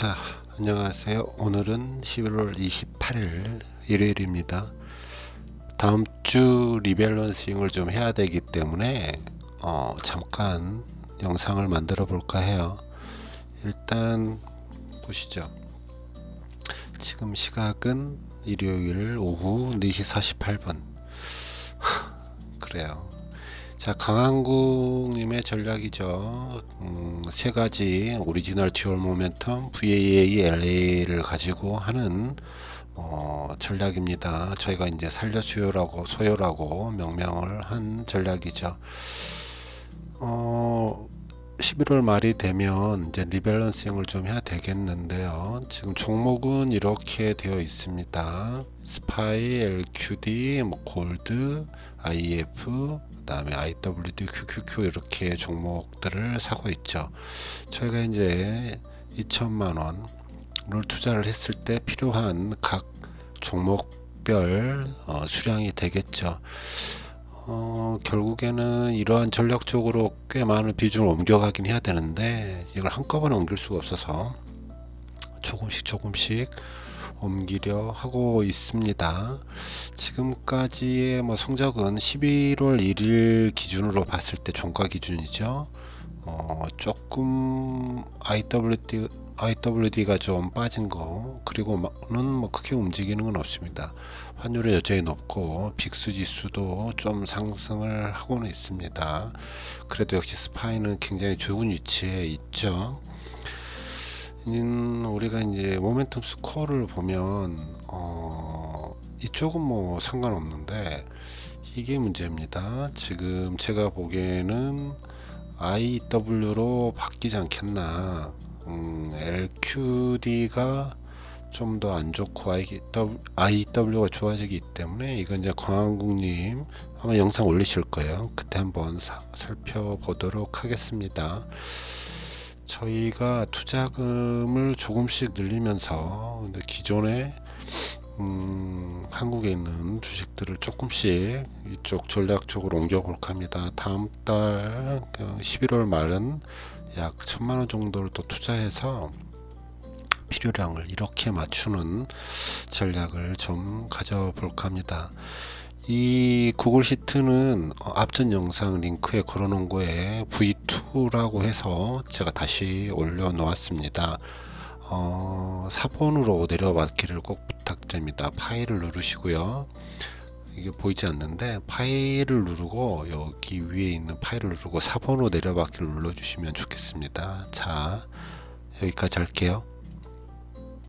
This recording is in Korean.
자, 안녕하세요. 오늘은 11월 28일 일요일입니다. 다음 주 리밸런싱을 좀 해야 되기 때문에 어, 잠깐 영상을 만들어 볼까 해요. 일단 보시죠. 지금 시각은 일요일 오후 4시 48분. 그래요. 자, 강한국님의 전략이죠. 음, 세 가지 오리지널 듀얼 모멘텀 VAA, LA를 가지고 하는 어, 전략입니다. 저희가 이제 살려 수요라고 소요라고 명명을 한 전략이죠. 어, 11월 말이 되면 이제 리밸런싱을 좀 해야 되겠는데요. 지금 종목은 이렇게 되어 있습니다. 스파이, LQD, 뭐 골드, IF, 그다음에 IWD, QQQ 이렇게 종목들을 사고 있죠. 저희가 이제 2천만 원을 투자를 했을 때 필요한 각 종목별 어, 수량이 되겠죠. 어, 결국에는 이러한 전략적으로 꽤 많은 비중을 옮겨가긴 해야 되는데 이걸 한꺼번에 옮길 수가 없어서 조금씩 조금씩 옮기려 하고 있습니다. 지금까지의 뭐 성적은 11월 1일 기준으로 봤을 때 종가 기준이죠. 어, 조금 IWD, IWD가 좀 빠진 거 그리고는 뭐 크게 움직이는 건 없습니다. 환율은 여전히 높고 빅스 지수도 좀 상승을 하고는 있습니다. 그래도 역시 스파이는 굉장히 좋은 위치에 있죠. 음, 우리가 이제 모멘텀 스코어를 보면 어, 이쪽은 뭐 상관없는데 이게 문제입니다. 지금 제가 보기에는 IW로 바뀌지 않겠나. 음, LQD가 좀 더 안 좋고 IW가 좋아지기 때문에 이건 이제 광한국님 아마 영상 올리실 거예요. 그때 한번 사, 살펴보도록 하겠습니다. 저희가 투자금을 조금씩 늘리면서 기존에 음, 한국에 있는 주식들을 조금씩 이쪽 전략적으로 옮겨볼까 합니다. 다음 달 11월 그 말은 약 천만 원 정도를 또 투자해서 필요량을 이렇게 맞추는 전략을 좀 가져볼까 합니다. 이 구글 시트는 앞전 영상 링크에 걸어놓은 거에 V2라고 해서 제가 다시 올려놓았습니다. 어, 4번으로 내려받기를 꼭 부탁드립니다. 파일을 누르시고요. 이게 보이지 않는데 파일을 누르고 여기 위에 있는 파일을 누르고 4번으로 내려받기를 눌러주시면 좋겠습니다. 자 여기까지 할게요.